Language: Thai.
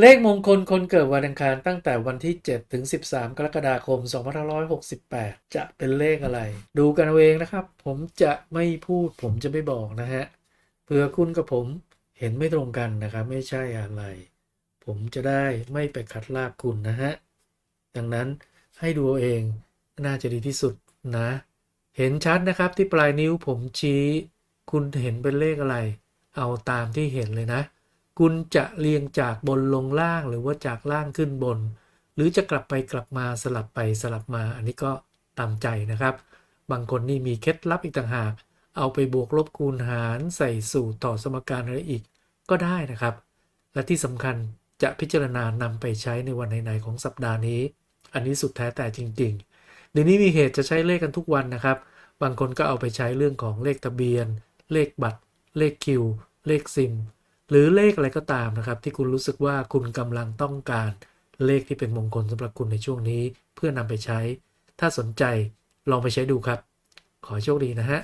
เลขมงคลคนเกิดวันอังคารตั้งแต่วันที่ 7 ถึง 13 กรกฎาคม 2568 จะเป็นเลขอะไร ดูกันเองนะครับ ผมจะไม่พูดผมจะไม่บอกนะฮะเผื่อคุณกับผมเห็นไม่ตรงกันนะครับ ไม่ใช่อะไร ผมจะได้ไม่ไปขัดลาบคุณนะฮะ ดังนั้นให้ดูเองน่าจะดีที่สุดนะ เห็นชัดนะครับที่ปลายนิ้วผมชี้ คุณเห็นเป็นเลขอะไร เอาตามที่เห็นเลยนะ คุณจะเรียงจากบนลงล่างหรือว่าจากล่างขึ้นบน หรือจะกลับไปกลับมาสลับไปสลับมา อันนี้ก็ตามใจนะครับ บางคนนี่มีเคล็ดลับอีกต่างหาก เอาไปบวกลบคูณหารใส่สูตรต่อสมการอะไรอีกก็ได้นะครับ และที่สำคัญจะพิจารณานำไปใช้ในวันไหนๆของสัปดาห์นี้ อันนี้สุดแท้แต่จริงๆเดี๋ยวนี้มีเหตุจะใช้เลขกันทุกวันนะครับ บางคนก็เอาไปใช้เรื่องของเลขทะเบียน เลขบัตร เลขคิว เลขซิม หรือเลขอะไรก็ตามนะครับ ที่คุณรู้สึกว่าคุณกำลังต้องการเลขที่เป็นมงคลสำหรับคุณในช่วงนี้ เพื่อนำไปใช้ ถ้าสนใจลองไปใช้ดูครับ ขอโชคดีนะฮะ